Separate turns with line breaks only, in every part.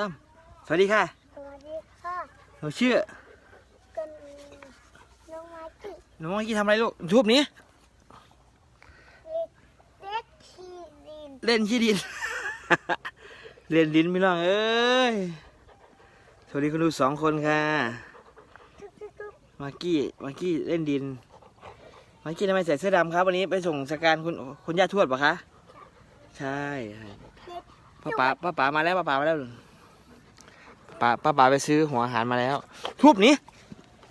ซ้ำสวัสดีค่ะ
สวัสดีค่ะ
หนูชื่อ
กันน้องมาจิ
หนูเมื่อกี้ทำอะไรลูกทูบนี้
เล็กทีดิน
เล่นขี้ดิน เล่นดินไม่น้องเอ้ย สวัสดีคุณดูสองคนค่ะ
ทุกทุกทุก
มากกี้ มากกี้เล่นดิน มากกี้ทำไมใส่เสื้อดำครับ วันนี้ไปส่งสการคุณคุณย่าทวดปะคะ ใช่ใช่
เล็ก
ป้าป๋าป้าป๋ามาแล้วป้าป๋ามาแล้ว ป้าป้าป๋าไปซื้อหัวอาหารมาแล้ว ทูบนี้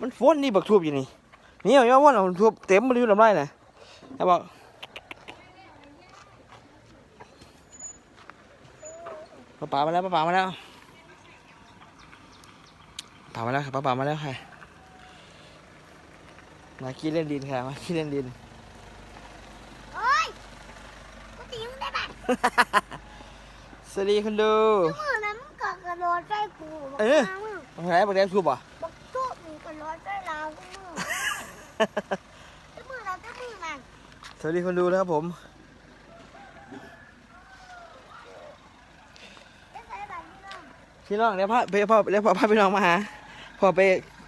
มันฟ้นนี่บักทูบอยู่นี่นี่เอาอย่าว่าเอาทูบเต็มบริเวณลำไรนะแล้วบอกป้าป๋ามาแล้วป้าป๋ามาแล้วป๋ามาแล้วครับป้าป๋ามาแล้วค่ะมาขี้เล่นดินค่ะมาขี้เล่นดิน
โอ้ยกูตีมึงได้ปะ
สวัสดีคุณดู
กูบอก
เออ
มามึง
ทำไมบักแดงทูบอะ
บอกทุบมึงกระโดดใส่เราทุกมือทุกมือเราทุกมือมัน
สวัสดีคนดูนะครับผม
ได้ใส่แบบนี้น้อง
พี่น้องเดี๋ยวพ่อไปพ่อเดี๋ยวพ่อพาพี่น้องมาหาพ่อไป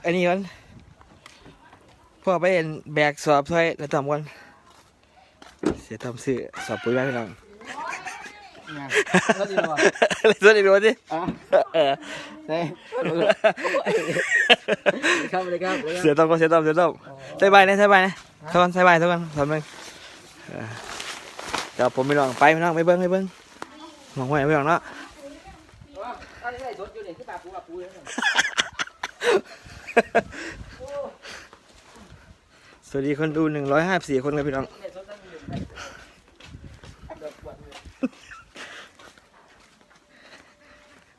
อันนี้ก่อนพ่อไปเห็นแบกสอบถ้วยแล้วทำก่อนเสียทำซื้อสอบปุ๋ยไว้พี่น้อง
รถดีกว่า
เลยสวัสดีดูสิ
อะ
เออ
ใช่ครับเลยครับเลย
เสียต้อมก็เสียต้อมเสียต้อมใส่ใบนะใส่ใบนะทุกคนใส่ใบทุกคนทำหนึ่งเออเดี๋ยวผมพี่น้องไปพี่น้องไปเบิ้งไปเบิ้งมองไว้พี่น้องเนาะ
อันนี้รถอยู่นี่ที่ปากปูปากปูเลย
สวัสดีคนดูหนึ่งร้อยห้าสี่คนครับพี่น้อง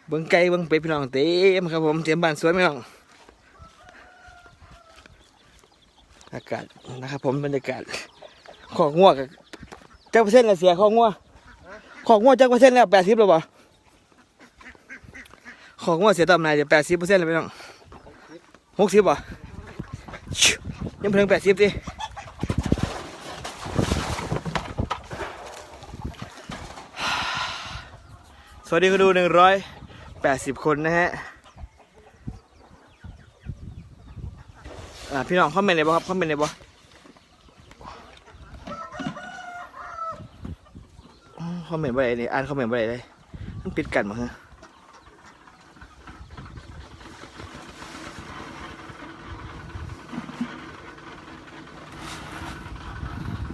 เบิ้งไก่เบิ้งเป็ดพี่น้องเต็มครับผมเตรียมบ้านสวยพี่น้อง อากาศนะครับผมบรรยากาศของงัวกับเจ้าเปอร์เซ็นต์ละเสียของงัวของงัวเจ้าเปอร์เซ็นต์แล้วแปดสิบแล้วบ่ของงัวเสียต่ำนายจะแปดสิบเปอร์เซ็นต์แล้วพี่น้องหกสิบบ่ชิวยังเพิ่งแปดสิบสิสวัสดีคุณดูหนึ่งร้อย แปดสิบคนนะฮะพี่น้องคอมเมนต์เลยบ่ครับคอมเมนต์เลยบ่อ๋อคอมเมนต์บ่ได้นี่อ่านคอมเมนต์บ่ได้เลยมันปิดกันมั้งฮะ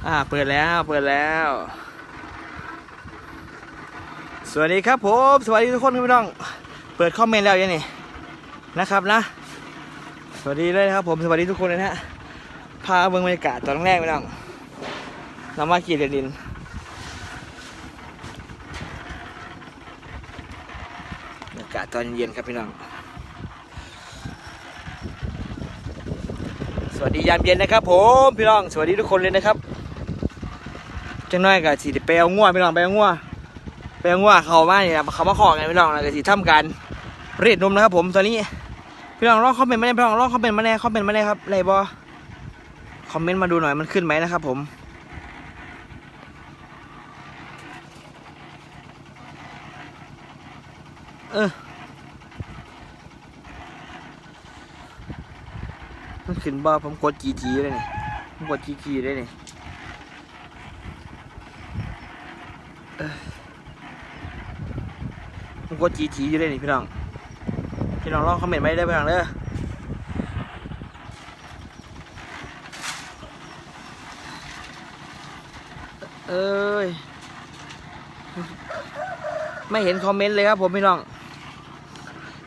อ่าเปิดแล้วเปิดแล้ว สวัสดีครับผม สวัสดีทุกคนครับพี่น้อง เปิดคอมเมนต์แล้วยังนี่นะครับนะ สวัสดีเลยนะครับผมสวัสดีทุกคนเลยนะฮะพาเบิ่งบรรยากาศตอนแรกพี่น้องน้ำมาขี่เรียนดินบรรยากาศตอนเย็นครับพี่น้องสวัสดียามเย็นนะครับ ผมพี่น้องสวัสดีทุกคนเลยนะครับจังน้อยกับสีไปเอาง่วพี่น้องไปเอาง่วไปเอาง่วเขามาเนี่ยเขามาขอกันพี่น้องแล้วก็สิทำการ เรดนมนะครับผมตอนนี้พี่น้องลองคอมเมนต์มาแน่พี่น้องลองคอมเมนต์มาแน่คอมเมนต์มาแน่ครับไรบอคอมเมนต์มาดูหน่อยมันขึ้นไหมนะครับผมเออมันขึ้นบ่ผมกดจีจีเลยนี่ผมกดจีจีเลยนี่เออผมกดจีจีอยู่เลยนี่พี่น้อง พี่น้องลองคอมเมนต์มาได้พี่น้องเด้อเอ้ย ไม่เห็นคอมเมนต์เลยครับผมพี่น้อง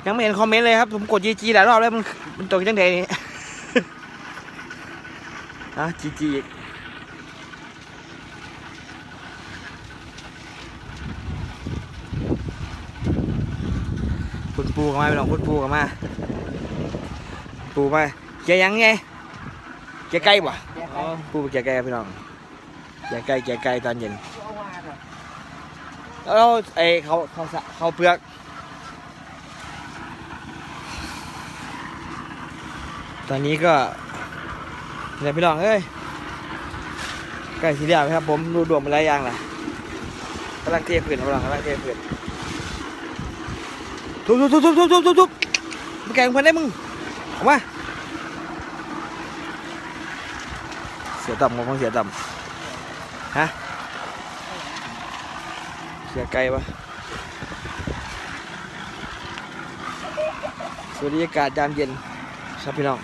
ยังไม่เห็นคอมเมนต์เลยครับ ผมกดจีจีหลายรอบแล้วมันมันตกจังไดนี่ อะจีจีอีก ปูกันมาพี่น้องคุณปูกันมา ปูมาแกยังไงแกไก่บ่อ๋อปูแกไก่พี่น้องแกไก่แกไก่ตอนเย็นแล้วไอเขาเขาสะเขาเปลือกตอนนี้ก็เนี่ยพี่น้องเอ้ยใกล้สีเหลืองครับผมดูดวงมาหลายอย่างแหละกำลังเทพื้นครังกำลังเทพื้น ทุบทุบทุบทุบทุบทุบทุบแกงพันได้มึงออกมาเสียต่ำของเสียต่บฮะเสียไกลปะสวับดีอากาศยามเย็นครับพี่น้อง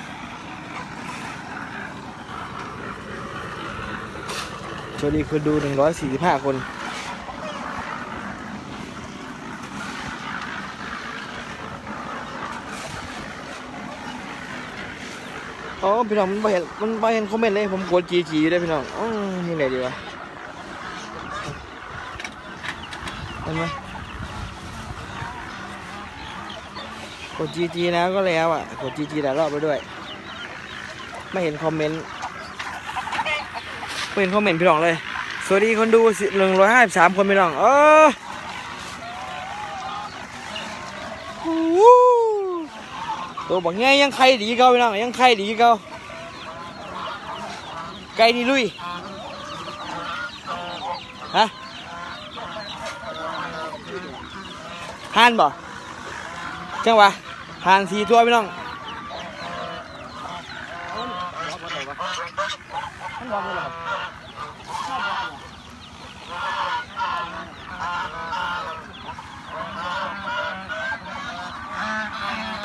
ชวนี้คือดู 145 คน อ๋อพี่น้องมันไม่เห็นมันไม่เห็นคอมเมนต์เลยผมกดจีจีอยู่ได้พี่น้องอ๋อนี่ไหนดีวะเห็นไหมกดจีจีแล้วก็แล้วอะกดจีจีหลายรอบไปด้วย ไม่เห็นคอมเมนต์ไม่เห็นคอมเมนต์พี่น้องเลย สวัสดีคนดูหนึ่งร้อยห้าสิบสามคนพี่น้องเออโอ้โห ตัวบอกไงยังใครดีเก่าพี่น้องยังใครดีเก่าไก่นี่ลุยฮะห่านบ่จังหวะห่านสี่ตัวพี่น้อง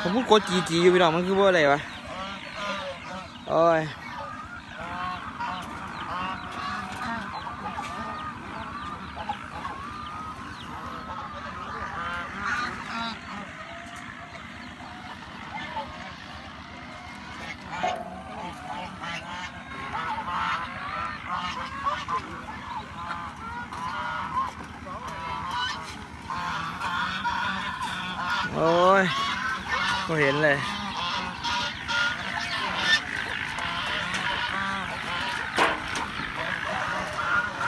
ผมพูดกดจีจีอยู่พี่น้องมันคือว่าอะไรวะโอ้ยโอ้ย ไม่เห็นเลย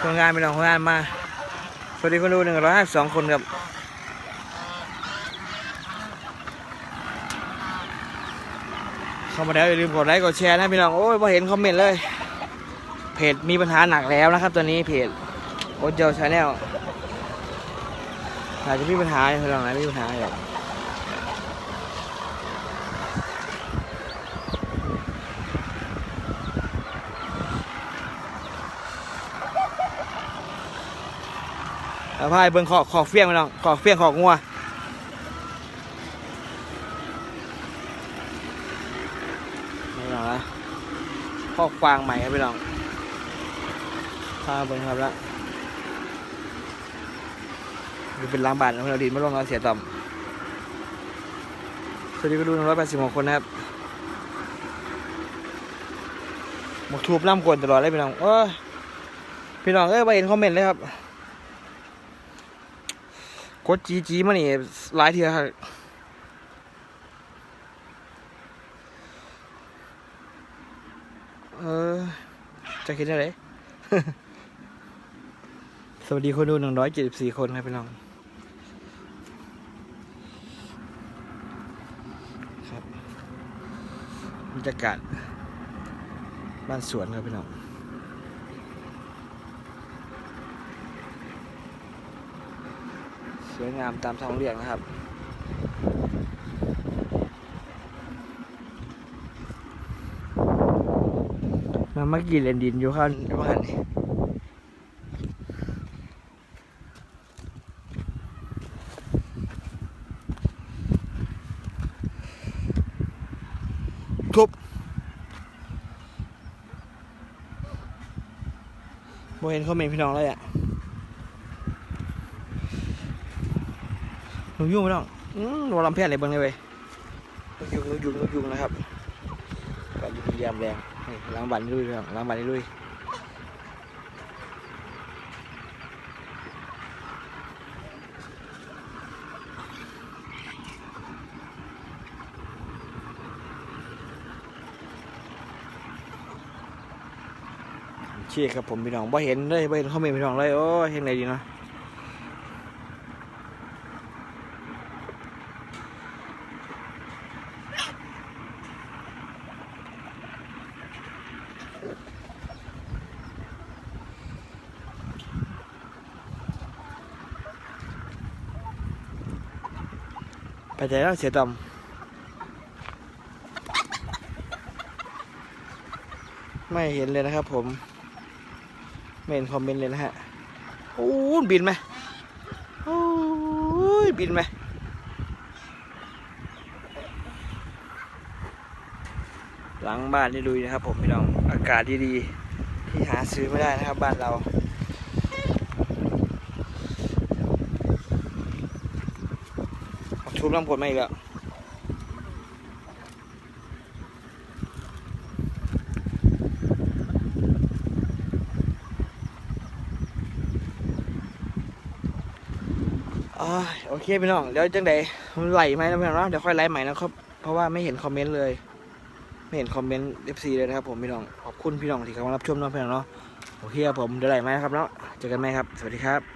คนงานไปลองคนงานมา สวัสดีคนดูหนึ่งร้อยห้าสิบสองคนครับเข้ามาแล้วอย่าลืมกดไลค์กดแชร์นะพี่น้อง โอ้ยพอเห็นคอมเมนต์เลย เพจมีปัญหาหนักแล้วนะครับตอนนี้เพจโอเจลชาแนลอาจจะมีปัญหาอยู่พี่น้องนะมีปัญหาอยู่เอ พายเบิ่งขอกขอกเฟี้ยงพี่น้องขอกเฟี้ยงขอกงัวพี่น้องนะขอกฟางใหม่ครับพี่น้องพาเบิ่งครับละนี่เป็นล้างบาทของเราดินไม่ลงเราเสียต่อมสวัสดีก็ดูหนึ่งร้อยแปดสิบหกคนนะครับหมกทูบล่ำกวนตลอดเลยพี่น้องเอ้ยพี่น้องเอ้ยไปเห็นคอมเมนต์เลยครับ กดจีจีมานี่หลายเทียครับเออจะคิดอะไร สวัสดีคนดูหนึ่งร้อยเจ็ดสิบสี่คนครับพี่น้องครับบรรยากาศบ้านสวนครับพี่น้อง สวยงามตามท้องเรียงนะครับ มาเมื่อกี้เล่นดินอยู่ข้างบ้านนี่ทุบโบเห็นคอมเมนต์พี่น้องเลยอะ หนูยุ่งไม่ต้องอืมวอลำแพนอะไรเบ้างเลยเว้ยนกยุงนกยุงนกยุงนะครับก็ยุ่งยามแรงนี่ล้างบันลุยพี่น้องล้างบันลุยเชี่ยครับผมพี่น้องบ่เห็นเลยบ่เห็นเขาเมนต์พี่น้องเลยโอ้ยเห็นอะไรดีเนาะ ไปใจแล้วเสียต่อมไม่เห็นเลยนะครับผมไม่เห็นคอมเมนต์เลยนะฮะโอ้บินไหมโอ้ยบินไหมหลังบ้านนี่ลุยนะครับผมพี่น้องอากาศดีๆที่หาซื้อไม่ได้นะครับบ้านเรา ทุบน้ำกรดมาอีกแล้วอโอเคพี่น้อง เดี๋ยวจังใดมันไหลไหมนะพี่น้องเนาะเดี๋ยวค่อยไลฟ์ใหม่นะครับ เพราะว่าไม่เห็นคอมเมนต์เลย ไม่เห็นคอมเมนต์ FC เลยนะครับผมพี่น้อง ขอบคุณพี่น้องที่เข้ามารับชมเนาะพี่น้องเนาะ โอเคครับผม เดี๋ยวไหลไหมนะครับเนาะ เจอกันไหมครับ สวัสดีครับ